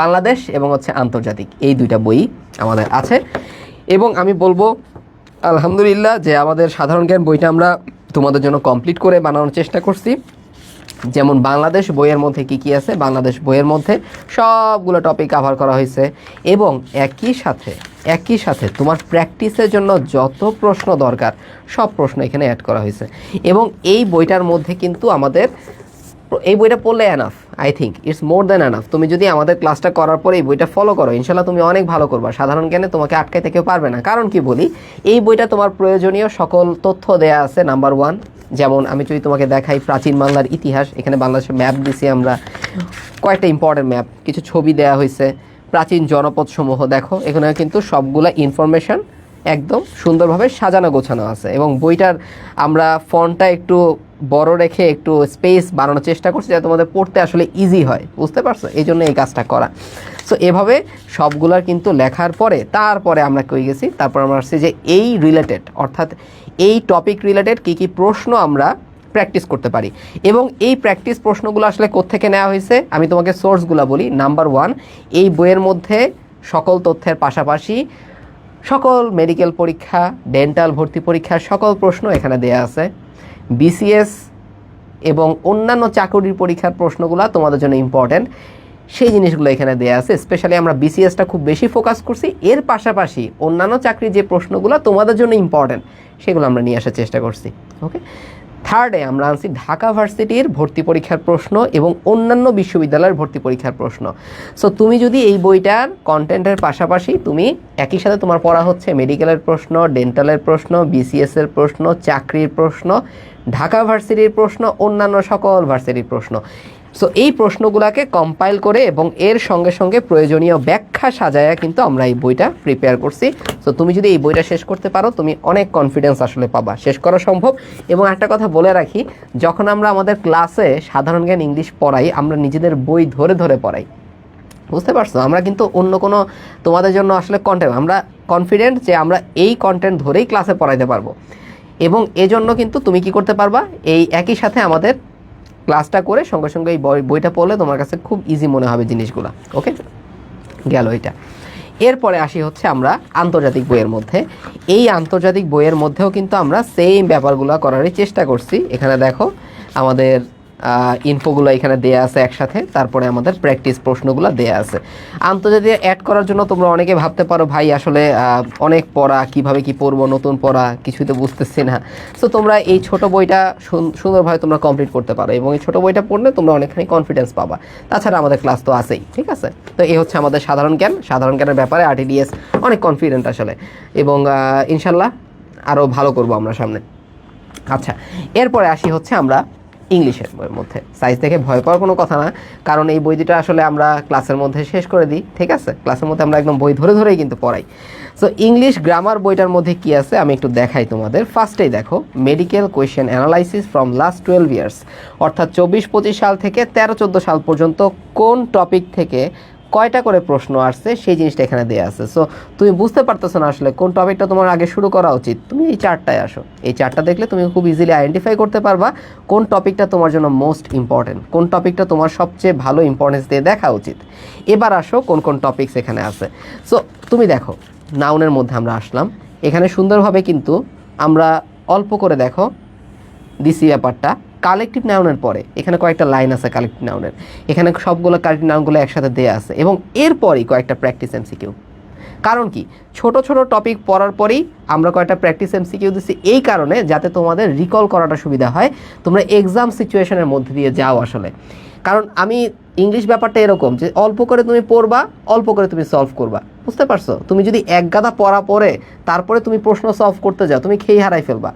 [SPEAKER 1] বাংলাদেশ এবং হচ্ছে আন্তর্জাতিক, এই দুইটা বই আমাদের আছে। এবং আমি বলব আলহামদুলিল্লাহ যে আমাদের সাধারণ জ্ঞান বইটা আমরা তোমাদের জন্য কমপ্লিট করে বানানোর চেষ্টা করছি। যেমন বাংলাদেশ বইয়ের মধ্যে কি কি আছে? বাংলাদেশ বইয়ের মধ্যে সবগুলো টপিক কভার করা হয়েছে এবং একই সাথে একই সাথে তোমার প্র্যাকটিসের জন্য যত প্রশ্ন দরকার, সব প্রশ্ন এখানে অ্যাড করা হয়েছে। এবং এই বইটার মধ্যে কিন্তু আমাদের এই বইটা পড়লে enough I think it's more than enough তুমি যদি আমাদের ক্লাসটা করার পরে এই বইটা ফলো করো ইনশাল্লাহ তুমি অনেক ভালো করবা। সাধারণ জ্ঞানে তোমাকে আটকাইতে কেউ পারবে না। কারণ কি বলি? এই বইটা তোমার প্রয়োজনীয় সকল তথ্য দেয়া আছে নাম্বার ওয়ান যেমন আমি যদি তোমাকে দেখাই প্রাচীন বাংলার ইতিহাস, এখানে বাংলাদেশের ম্যাপ দিছি আমরা। কয়েকটা ইম্পর্টেন্ট ম্যাপ কিছু ছবি দেয়া হয়েছে প্রাচীন জনপদ সমূহ, দেখো, এখানে কিন্তু সবগুলা ইনফরমেশন একদম সুন্দরভাবে সাজানো গোছানো আছে। এবং বইটার আমরা ফন্টটা একটু বড় রেখে একটু স্পেস বানানোর চেষ্টা করছি যাতে তোমাদের পড়তে আসলে ইজি হয়। বুঝতে পারছ? এই জন্য এই কাজটা করা। সো এভাবে সবগুলার কিন্তু লেখার পরে, তারপরে আমরা কই গেছি? তারপর আমরা আসছি যে এই রিলেটেড অর্থাৎ এই টপিক রিলেটেড কী কী প্রশ্ন আমরা প্র্যাকটিস করতে পারি। এবং এই প্র্যাকটিস প্রশ্নগুলো আসলে কোত্থেকে নেওয়া হয়েছে? আমি তোমাকে সোর্সগুলো বলি। নাম্বার ওয়ান এই বইয়ের মধ্যে সকল তথ্যের পাশাপাশি সকল মেডিকেল পরীক্ষা ডেন্টাল ভর্তি পরীক্ষার সকল প্রশ্ন এখানে দেয়া আছে। বিসিএস এবং অন্যান্য চাকরির পরীক্ষার প্রশ্নগুলো তোমাদের জন্য ইম্পর্ট্যান্ট সেই জিনিসগুলো এখানে দেওয়া আছে। স্পেশালি আমরা বিসিএসটা খুব বেশি ফোকাস করছি। এর পাশাপাশি অন্যান্য চাকরির যে প্রশ্নগুলো তোমাদের জন্য ইম্পর্ট্যান্ট সেগুলো আমরা নিয়ে আসার চেষ্টা করছি। ওকে থার্ডে আমরা আনছি ঢাকা ভার্সিটির ভর্তি পরীক্ষার প্রশ্ন এবং অন্যান্য বিশ্ববিদ্যালয়ের ভর্তি পরীক্ষার প্রশ্ন। সো তুমি যদি এই বইটার কন্টেন্টের পাশাপাশি তুমি একই সাথে তোমার পড়া হচ্ছে মেডিকেলের প্রশ্ন ডেন্টালের প্রশ্ন বিসিএসের প্রশ্ন, চাকরির প্রশ্ন, ঢাকা ভার্সিটির প্রশ্ন, অন্যান্য সকল ভার্সিটির প্রশ্ন। সো এই প্রশ্নগুলোকে কম্পাইল করে এবং এর সঙ্গে সঙ্গে প্রয়োজনীয় ব্যাখ্যা সাজায়া কিন্তু আমরা এই বইটা প্রিপেয়ার করছি। সো তুমি যদি এই বইটা শেষ করতে পারো, তুমি অনেক কনফিডেন্স আসলে পাবা। শেষ করা সম্ভব। এবং একটা কথা বলে রাখি, যখন আমরা আমাদের ক্লাসে সাধারণ জ্ঞান ইংলিশ পড়াই, আমরা নিজেদের বই ধরে ধরে পড়াই। বুঝতে পারছ? আমরা কিন্তু অন্য কোনো তোমাদের জন্য আসলে কন্টেন্ট আমরা কনফিডেন্ট যে আমরা এই কন্টেন্ট ধরেই ক্লাসে পড়াইতে পারব। এবং এজন্য কিন্তু তুমি কি করতে পারবা? এই একই সাথে আমাদের ক্লাসটা করে সঙ্গে সঙ্গে এই বই- বইটা পড়লে তোমার কাছে খুব ইজি মনে হবে জিনিসগুলো ওকে গেল এটা এরপরে আসি হচ্ছে আমরা আন্তর্জাতিক বইয়ের মধ্যে। এই আন্তর্জাতিক বইয়ের মধ্যেও কিন্তু আমরা সেম ব্যাপারগুলো করারই চেষ্টা করছি। এখানে দেখো আমাদের ইনফোগুলো এখানে দেয়া আছে একসাথে। তারপরে আমাদের প্র্যাকটিস প্রশ্নগুলো দেয়া আছে। আন্তর্জাতিক অ্যাড করার জন্য তোমরা অনেকে ভাবতে পারো, ভাই, আসলে অনেক পড়া, কীভাবে কি পড়ব? নতুন পড়া, কিছুই তো বুঝতেছি না। সো তোমরা এই ছোট বইটা সুন- সুন্দরভাবে তোমরা কমপ্লিট করতে পারো এবং এই ছোট বইটা পড়লে তোমরা অনেকখানি কনফিডেন্স পাবা। তাছাড়া আমাদের ক্লাস তো আছেই, ঠিক আছে? তো এই হচ্ছে আমাদের সাধারণ জ্ঞান। সাধারণ জ্ঞানের ব্যাপারে আরটিডিএস অনেক কনফিডেন্ট আসলে। এবং ইনশাল্লাহ আরও ভালো করব আমরা সামনে। আচ্ছা এরপরে আসি হচ্ছে আমরা ইংলিশের বইয়ের মধ্যে। সাইজ দেখে ভয় পাওয়ার কোনো কথা না। কারণ এই বই দুটো আসলে আমরা ক্লাসের মধ্যে শেষ করে দিই, ঠিক আছে? ক্লাসের মধ্যে আমরা একদম বই ধরে ধরেই কিন্তু পড়াই। সো ইংলিশ গ্রামার বইটার মধ্যে কি আছে? আমি একটু দেখাই তোমাদের। ফার্স্টেই দেখো medical question analysis from last twelve years অর্থাৎ চব্বিশ পঁচিশ সাল থেকে তেরো চোদ্দ সাল পর্যন্ত কোন টপিক থেকে কয়টা করে প্রশ্ন আসছে, সেই জিনিসটা এখানে দেওয়া আছে। সো তুমি বুঝতে পারতেছো না আসলে কোন টপিকটা তোমার আগে শুরু করা উচিত। তুমি এই চারটায় আসো। এই চারটা দেখলে তুমি খুব ইজিলি আইডেন্টিফাই করতে পারবা কোন টপিকটা তোমার জন্য মোস্ট ইম্পর্টেন্ট কোন টপিকটা তোমার সবচেয়ে ভালো ইম্পর্টেন্স দিয়ে দেখা উচিত। এবার আসো কোন কোন টপিকস এখানে আছে। সো তুমি দেখো নাউনের মধ্যে আমরা আসলাম। এখানে সুন্দরভাবে কিন্তু আমরা অল্প করে দেখো দিসি ব্যাপারটা কালেকটিভ নাউনের পরে, এখানে কয়েকটা লাইন আছে কালেকটিভ নাউনের এখানে সবগুলো কালেকটিভ নাউনগুলো একসাথে দেওয়া আছে এবং এরপরই কয়েকটা প্র্যাকটিস এমসিকিউ কারণ কি? ছোট ছোট টপিক পড়ার পরেই আমরা কয়েকটা প্র্যাকটিস এমসিকিউ দিচ্ছি এই কারণে যাতে তোমাদের রিকল করাটা সুবিধা হয়। তোমরা এক্সাম সিচুয়েশনের মধ্যে দিয়ে যাও আসলে। কারণ আমি ইংলিশ ব্যাপারটা এরকম যে অল্প করে তুমি পড়বা, অল্প করে তুমি সলভ করবা। বুঝতে পারছ? তুমি যদি এক গাদা পড়া পড়ে, তারপরে তুমি প্রশ্ন সলভ করতে যাও, তুমি খেয়ে হারাই ফেলবা।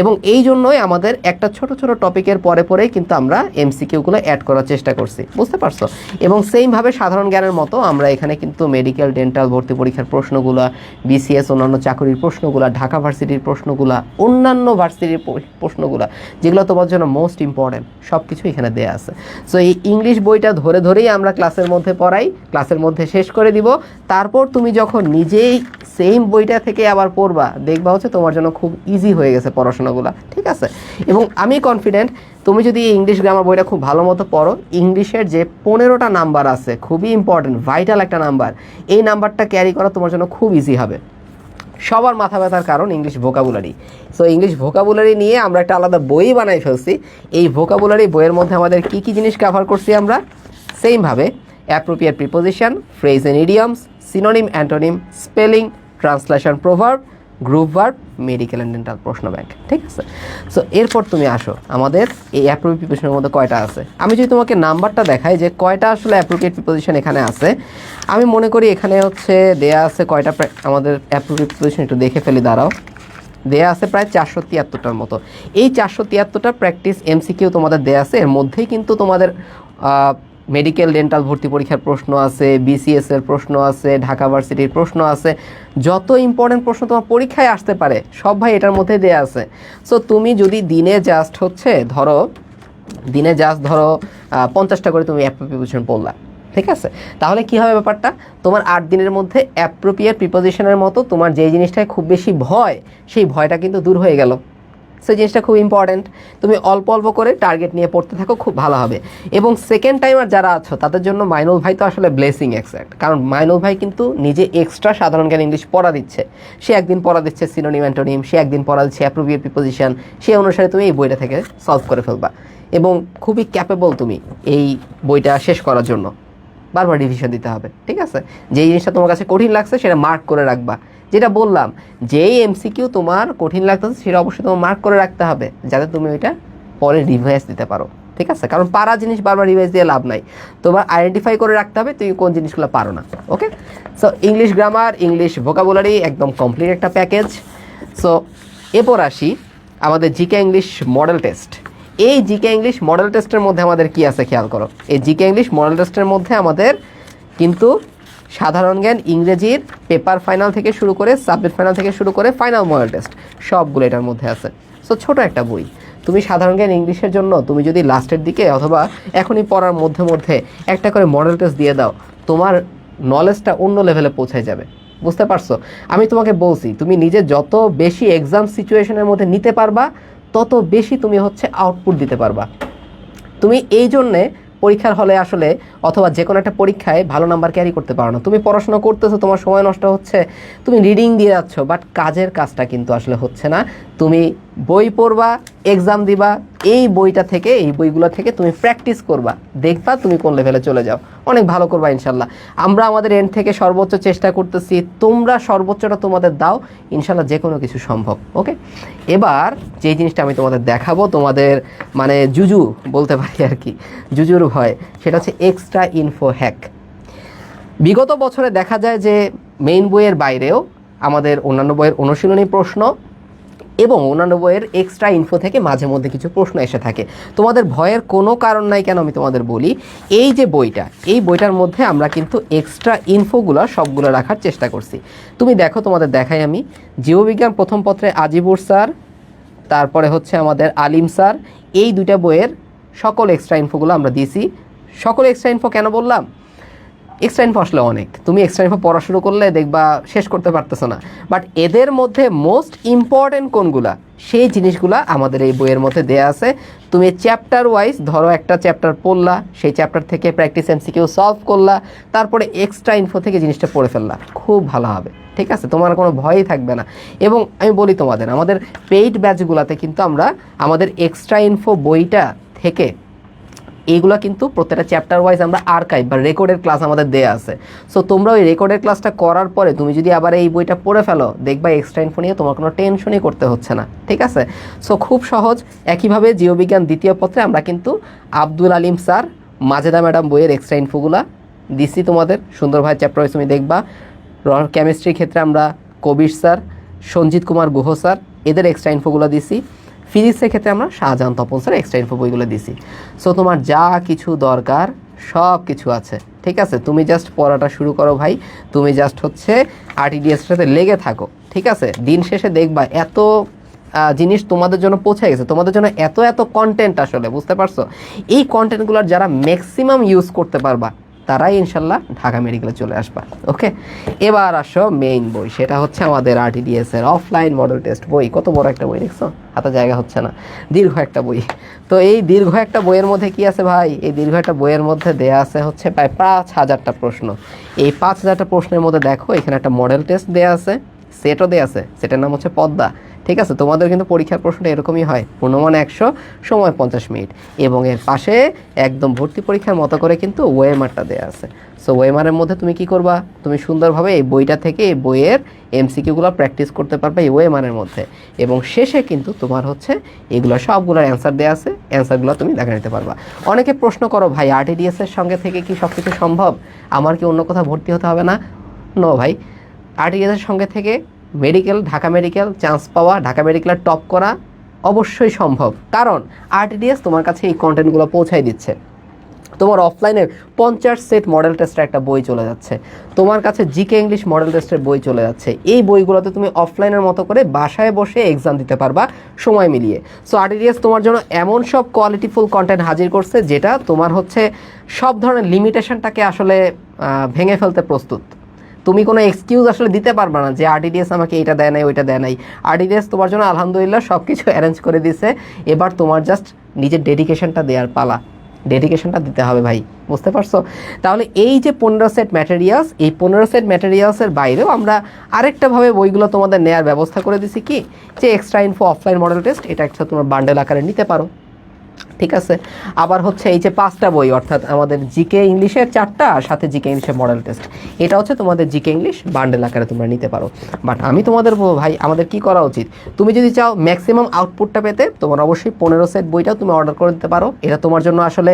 [SPEAKER 1] এবং এই জন্যই আমাদের একটা ছোট ছোট টপিকের পরে পরেই কিন্তু আমরা এমসিকিউগুলো অ্যাড করার চেষ্টা করছি। বুঝতে পারছ? এবং সেইমভাবে সাধারণ জ্ঞানের মতো আমরা এখানে কিন্তু মেডিকেল ডেন্টাল ভর্তি পরীক্ষার প্রশ্নগুলো বিসিএস অন্যান্য চাকরির প্রশ্নগুলো, ঢাকা ভার্সিটির প্রশ্নগুলো, অন্যান্য ভার্সিটির প্রশ্নগুলো, যেগুলো তোমার জন্য মোস্ট ইম্পর্টেন্ট সব কিছু এখানে দেয়া আছে। সো এই ইংলিশ বইটা ধরে ধরেই আমরা ক্লাসের মধ্যে পড়াই ক্লাসের মধ্যে শেষ করে দিব। তারপর তুমি যখন নিজেই সেম বইটা থেকে আবার পড়বা, দেখবা হচ্ছে তোমার জন্য খুব ইজি হয়ে গেছে পড়াশোনাগুলো ঠিক আছে? এবং আমি কনফিডেন্ট তুমি যদি এই ইংলিশ গ্রামার বইটা খুব ভালো মতো পড়ো ইংলিশের যে পনেরোটা নাম্বার আছে, খুবই ইম্পর্টেন্ট ভাইটাল একটা নাম্বার এই নাম্বারটা ক্যারি করা তোমার জন্য খুব ইজি হবে। সবার মাথা ব্যথার কারণ English vocabulary so English vocabulary নিয়ে আমরা একটা আলাদা বই বানাই ফেলছি। এই ভোকাবুলারি বইয়ের মধ্যে আমাদের কি কি জিনিস কভার করছি আমরা? সেমভাবে appropriate preposition phrase and idioms synonym antonym spelling translation proverb group verb, medical and dental প্রশ্ন ব্যাংক, ঠিক আছে? সো এরপর তুমি আসো। আমাদের এই অ্যাপ্রোপ্রিয়েট প্রিপোজিশনের মধ্যে কয়টা আছে? আমি যদি তোমাকে নাম্বারটা দেখাই যে কয়টা আসলে অ্যাপ্রোপ্রিয়েট প্রিপোজিশন এখানে আছে, আমি মনে করি এখানে হচ্ছে দেয়া আছে কয়টা আমাদের অ্যাপ্রোপ্রিয়েট প্রিপোজিশন একটু দেখে ফেলি, দাঁড়াও। দেয়া আছে প্রায় চারশো তিয়াত্তরটার মতো। এই চারশো তিয়াত্তরটা প্র্যাকটিস এমসিকিউ তোমাদের দেয়া আছে, এর মধ্যেই কিন্তু তোমাদের মেডিকেল ডেন্টাল ভর্তি পরীক্ষার প্রশ্ন আছে বিসিএস এর প্রশ্ন আছে, ঢাকা ভার্সিটির প্রশ্ন আছে। যত ইম্পর্টেন্ট প্রশ্ন তোমার পরীক্ষায় আসতে পারে, সব ভাই এটার মধ্যে দেয়া আছে। সো তুমি যদি দিনে জাস্ট হচ্ছে, ধরো, দিনে জাস্ট ধরো পঞ্চাশটা করে তুমি অ্যাপ্রোপ্রিয়েশন পড়লা, ঠিক আছে? তাহলে কি হবে ব্যাপারটা? তোমার আট দিনের মধ্যে অ্যাপ্রোপ্রিয়েট প্রিপোজিশনের মতো তোমার যেই জিনিসটায় খুব বেশি ভয়, সেই ভয়টা কিন্তু দূর হয়ে গেল। সেই জিনিসটা খুব ইম্পর্ট্যান্ট তুমি অল্প অল্প করে টার্গেট নিয়ে পড়তে থাকো, খুব ভালো হবে। এবং সেকেন্ড টাইমার যারা আছো, তাদের জন্য মাইনুল ভাই তো আসলে ব্লেসিং এক্সাক্ট কারণ মাইনুল ভাই কিন্তু নিজে এক্সট্রা সাধারণ জ্ঞান ইংলিশ পড়া দিচ্ছে। সে একদিন পড়া দিচ্ছে সিনোনিম অ্যান্টোনিম সে একদিন পড়া দিচ্ছে অ্যাপ্রোপ্রিয়েট প্রিপোজিশন সেই অনুসারে তুমি এই বইটা থেকে সলভ করে ফেলবা। এবং খুবই ক্যাপেবল তুমি এই বইটা শেষ করার জন্য। বারবার রিভিশন দিতে হবে, ঠিক আছে? যেই জিনিসটা তোমার কাছে কঠিন লাগছে, সেটা মার্ক করে রাখবা। যেটা বললাম, যেই এমসিকিউ তোমার কঠিন লাগতেছে সেটা অবশ্যই তোমার মার্ক করে রাখতে হবে, যাতে তুমি ওইটা পরে রিভাইজ দিতে পারো, ঠিক আছে? কারণ পারা জিনিস বারবার রিভাইজ দিয়ে লাভ নাই। তোমার আইডেন্টিফাই করে রাখতে হবে তুমি কোন জিনিসগুলো পারো না okay so English grammar English vocabulary একদম কমপ্লিট একটা প্যাকেজ সো এরপর আসি আমাদের জিকে ইংলিশ মডেল টেস্ট এই জিকে ইংলিশ মডেল টেস্টের মধ্যে আমাদের কি আছে খেয়াল করো? এই জিকে ইংলিশ মডেল টেস্টের মধ্যে আমাদের কিন্তু সাধারণ জ্ঞান ইংরেজির পেপার ফাইনাল থেকে শুরু করে সাবজেক্ট ফাইনাল থেকে শুরু করে ফাইনাল মডেল টেস্ট সবগুলো এটার মধ্যে আছে। সো ছোট একটা বই। তুমি সাধারণ জ্ঞান ইংলিশের জন্য তুমি যদি লাস্টের দিকে অথবা এখনই পড়ার মধ্যে মধ্যে একটা করে মডেল টেস্ট দিয়ে দাও, তোমার নলেজটা অন্য লেভেলে পৌঁছে যাবে। বুঝতে পারছ? আমি তোমাকে বলছি, তুমি নিজে যত বেশি এক্সাম সিচুয়েশনের মধ্যে নিতে পারবা, তত বেশি তুমি হচ্ছে আউটপুট দিতে পারবা। তুমি এই জন্যে পরীক্ষার হলে আসলে অথবা যে কোনো একটা পরীক্ষায় ভালো নাম্বার ক্যারি করতে পারো না। তুমি পড়াশোনা করতেছো, তোমার সময় নষ্ট হচ্ছে, তুমি রিডিং দিয়ে যাচ্ছ বাট কাজের কাজটা কিন্তু আসলে হচ্ছে না। তুমি বই পড়বা এক্সাম দিবা, এই বইটা থেকে, এই বইগুলো থেকে তুমি প্র্যাকটিস করবা। দেখবা তুমি কোন লেভেলে চলে যাও। অনেক ভালো করবা ইনশাল্লাহ। আমরা আমাদের এন্ড থেকে সর্বোচ্চ চেষ্টা করতেছি, তোমরা সর্বোচ্চটা তোমাদের দাও। ইনশাল্লাহ যে কোনো কিছু সম্ভব ওকে এবার যে জিনিসটা আমি তোমাদের দেখাবো, তোমাদের মানে জুজু বলতে পারি আর কি, জুজুর ভয়, সেটা হচ্ছে এক্সট্রা ইনফো হ্যাক বিগত বছরে দেখা যায় যে মেইন বইয়ের বাইরেও আমাদের অন্যান্য বইয়ের অনুশীলনী প্রশ্ন এবং অন্যান্য বইয়ের এক্সট্রা ইনফো থেকে মাঝে মধ্যে কিছু প্রশ্ন এসে থাকে। তোমাদের ভয়ের কোনো কারণ নাই কেন আমি তোমাদের বলি? এই যে বইটা, এই বইটার মধ্যে আমরা কিন্তু এক্সট্রা ইনফোগুলো সবগুলো রাখার চেষ্টা করছি। তুমি দেখো, তোমাদের দেখাই আমি। জীববিজ্ঞান প্রথম পত্রে আজিবুর স্যার, তারপরে হচ্ছে আমাদের আলিম স্যার। এই দুইটা বইয়ের সকল এক্সট্রা ইনফোগুলো আমরা দিয়েছি। সকল এক্সট্রা ইনফো কেন বললাম? এক্সট্রা ইনফো আসলে অনেক। তুমি এক্সট্রা ইনফো পড়া শুরু করলে দেখবা শেষ করতে পারতেছো না। বাট এদের মধ্যে মোস্ট ইম্পর্টেন্ট কোনগুলা? সেই জিনিসগুলা আমাদের এই বইয়ের মধ্যে দেয়া আছে। তুমি চ্যাপ্টার ওয়াইজ ধরো একটা চ্যাপ্টার পড়লা, সেই চ্যাপ্টার থেকে প্র্যাকটিস এমসিকিউ সলভ করলা, তারপরে এক্সট্রা ইনফো থেকে জিনিসটা পড়ে ফেললা। খুব ভালো হবে। ঠিক আছে? তোমার কোনো ভয়ই থাকবে না। এবং আমি বলি তোমাদের, আমাদের পেইড ব্যাচগুলোতে কিন্তু আমরা আমাদের এক্সট্রা ইনফো বইটা থেকে এইগুলো কিন্তু প্রত্যেকটা চ্যাপ্টার ওয়াইজ আমরা আর্কাইভ বা রেকর্ডের ক্লাস আমাদের দেয়া আছে। সো তোমরা ওই রেকর্ডের ক্লাসটা করার পরে তুমি যদি আবার এই বইটা পড়ে ফেলো, দেখবা এক্সট্রা ইনফো নিয়ে তোমার কোনো টেনশনই করতে হচ্ছে না, ঠিক আছে? সো খুব সহজ, একইভাবে জীববিজ্ঞান দ্বিতীয় পত্রে আমরা কিন্তু আব্দুল আলিম স্যার, মাজেদা ম্যাডাম বইয়ের এক্সট্রা ইনফোগুলা দিছি তোমাদের। সুন্দর ভাই চ্যাপ্টার ওয়াইজ তুমি দেখবা। কেমিস্ট্রির ক্ষেত্রে আমরা কবির স্যার, সঞ্জিত কুমার গুহ স্যার, এদের এক্সট্রা ইনফোগুলো দিছি। ফিজিক্সের ক্ষেত্রে আমরা Shahjahan Tapan sir extra info বইগুলো দিছি। সো তোমার যা কিছু দরকার, সব কিছু আছে। ঠিক আছে? তুমি জাস্ট পড়াটা শুরু করো ভাই। তুমি জাস্ট হচ্ছে আরটিডিএস সাথে লেগে থাকো। ঠিক আছে? দিন শেষে দেখবা এত জিনিস তোমাদের জন্য পৌঁছে গেছে। তোমাদের জন্য এত এত কন্টেন্ট আসলে, বুঝতে পারছ? এই কন্টেন্টগুলোর যারা ম্যাক্সিমাম ইউজ করতে পারবা তারাই ইনশাল্লাহ ঢাকা মেডিকেলে চলে আসবা। ওকে? এবার আসো মেইন বই। সেটা হচ্ছে আমাদের আরটিডিএস এর অফলাইন মডেল টেস্ট বই। কত বড় একটা বই, দেখছ? হাতে জায়গা হচ্ছে না। দীর্ঘ একটা বই। তো এই দীর্ঘ একটা বইয়ের মধ্যে কি আছে ভাই? এই দীর্ঘ একটা বইয়ের মধ্যে দেয়া আছে হচ্ছে প্রায় পাঁচ হাজারটা প্রশ্ন। এই পাঁচ হাজারটা প্রশ্নের মধ্যে দেখো, এখানে একটা মডেল টেস্ট দেয়া আছে সেটও দেয়া আছে। সেটার নাম হচ্ছে পদ্মা। ঠিক আছে, তোমাদের কিন্তু পরীক্ষার প্রশ্নটা এরকমই হয়, পূর্ণমান একশো, সময় পঞ্চাশ মিনিট। এবং এর পাশে একদম ভর্তি পরীক্ষার মতো করে কিন্তু ওয়েমারটা দেওয়া আছে। সো ওয়েমারের মধ্যে তুমি কি করবা? তুমি সুন্দরভাবে এই বইটা থেকে এই বইয়ের এমসিকিউগুলো প্র্যাকটিস করতে পারবে এই ওয়েমারের মধ্যে। এবং শেষে কিন্তু তোমার হচ্ছে এগুলো সবগুলোর অ্যান্সার দেওয়া আছে, অ্যান্সারগুলো তুমি দেখা নিতে পারবা। অনেকে প্রশ্ন করো, ভাই আরটিডিএসের সঙ্গে থেকে কি সব কিছু সম্ভব? আমার কি অন্য কোথাও ভর্তি হতে হবে না? নো ভাই আরটিডিএসের সঙ্গে থেকে মেডিকেল, ঢাকা মেডিকেল চান্স পাওয়া, ঢাকা মেডিকেলের টপ করা অবশ্যই সম্ভব। কারণ আরটিডিএস তোমার কাছে এই কন্টেন্টগুলো পৌঁছাই দিচ্ছে। তোমার অফলাইনের পঞ্চাশ সেট মডেল টেস্টের একটা বই চলে যাচ্ছে। তোমার কাছে জিকে ইংলিশ মডেল টেস্টের বই চলে যাচ্ছে। এই বইগুলোতে তুমি অফলাইনের মতো করে বাসায় বসে এক্সাম দিতে পারবা সময় মিলিয়ে। সো আরটিডিএস তোমার জন্য এমন সব কোয়ালিটিফুল কন্টেন্ট হাজির করছে যেটা তোমার হচ্ছে সব ধরনের লিমিটেশনটাকে আসলে ভেঙে ফেলতে প্রস্তুত। তুমি কোনো এক্সকিউজ আসলে দিতে পারবে না যে আরটিডিএস আমাকে এটা দেয় নাই, ওইটা দেয় নাই। আরটিডিএস তোমার জন্য আলহামদুলিল্লাহ সব কিছু অ্যারেঞ্জ করে দিছে। এবার তোমার জাস্ট নিজের ডেডিকেশনটা দেওয়ার পালা। ডেডিকেশনটা দিতে হবে ভাই, বুঝতে পারছ? তাহলে এই যে পনেরো সেট ম্যাটেরিয়ালস এই পনেরো সেট ম্যাটেরিয়ালসের বাইরেও আমরা আরেকটাভাবে বইগুলো তোমাদের নেয়ার ব্যবস্থা করে দিছি কি? যে extra info offline model test এটা একটা তোমার বান্ডেল আকারে নিতে পারো। ঠিক আছে? আবার হচ্ছে এই যে পাঁচটা বই, অর্থাৎ আমাদের জিকে ইংলিশের চারটা সাথে জিকে ইংলিশের মডেল টেস্ট এটা হচ্ছে তোমাদের জিকে ইংলিশ বান্ডেল আকারে তোমরা নিতে পারো। বাট আমি তোমাদের বলব, ভাই, আমাদের কি করা উচিত? তুমি যদি চাও ম্যাক্সিমাম আউটপুটটা পেতে, তোমার অবশ্যই পনেরো সেট বইটাও তুমি অর্ডার করে দিতে পারো। এটা তোমার জন্য আসলে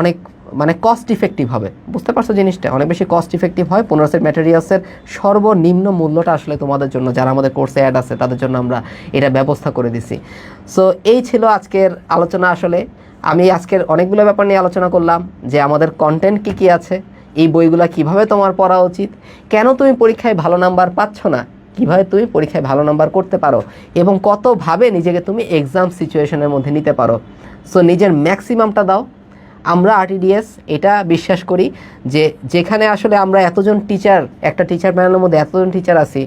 [SPEAKER 1] অনেক মানে কস্ট ইফেক্টিভ হবে। বুঝতে পারছ জিনিসটা? অনেক বেশি কস্ট ইফেক্টিভ হয়, পনেরো সেট ম্যাটেরিয়ালসের সর্বনিম্ন মূল্যটা আসলে তোমাদের জন্য, যারা আমাদের কোর্সে অ্যাড আছে, তাদের জন্য আমরা এটা ব্যবস্থা করে দিছি। সো এই ছিল আজকের আলোচনা আসলে। আমি আজকের অনেকগুলো ব্যাপার নিয়ে আলোচনা করলাম, যে আমাদের কন্টেন্ট কী কী আছে, এই বইগুলা কীভাবে তোমার পড়া উচিত, কেন তুমি পরীক্ষায় ভালো নাম্বার পাচ্ছ না, কীভাবে তুমি পরীক্ষায় ভালো নাম্বার করতে পারো, এবং কতভাবে নিজেকে তুমি এক্সাম সিচুয়েশনের মধ্যে নিতে পারো। সো নিজের ম্যাক্সিমামটা দাও আমরা আরটিডিএস এটা বিশ্বাস করি যে যেখানে আসলে আমরা এতজন টিচার একটা টিচার প্যানেলের মধ্যে এতজন টিচার আছি,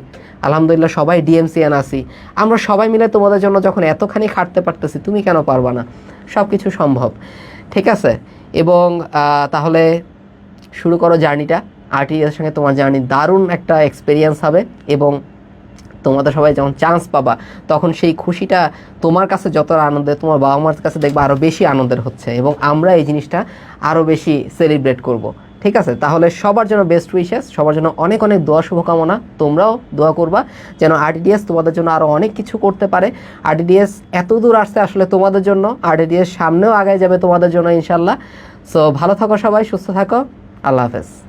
[SPEAKER 1] আলহামদুলিল্লাহ সবাই ডিএমসিএন আছি। আমরা সবাই মিলে তোমাদের জন্য যখন এতখানি খাটতে পারতেছি, তুমি কেন পারবা না? সব কিছু সম্ভব। ঠিক আছে? এবং তাহলে শুরু করো জার্নিটা আরটিএস সঙ্গে তোমার জার্নি দারুণ একটা এক্সপিরিয়েন্স হবে এবং তোমাদের সবাই যখন চান্স পাবা, তখন সেই খুশিটা তোমার কাছে যতটা আনন্দের তোমার বাবা মার কাছে দেখবা আরও বেশি আনন্দের হচ্ছে এবং আমরা এই জিনিসটা আরও বেশি সেলিব্রেট করব। ঠিক আছে? তাহলে সবার জন্য বেস্ট উইশেস সবার জন্য অনেক অনেক দোয়া, শুভকামনা। তোমরাও দোয়া করবা যেন আরটিডিএস তোমাদের জন্য আরও অনেক কিছু করতে পারে। আরটিডিএস এত দূর আসছে আসলে তোমাদের জন্য আরটিডিএস সামনেও আগায় যাবে তোমাদের জন্য ইনশাল্লাহ সো ভালো থাকো সবাই, সুস্থ থাকো। আল্লাহ হাফেজ।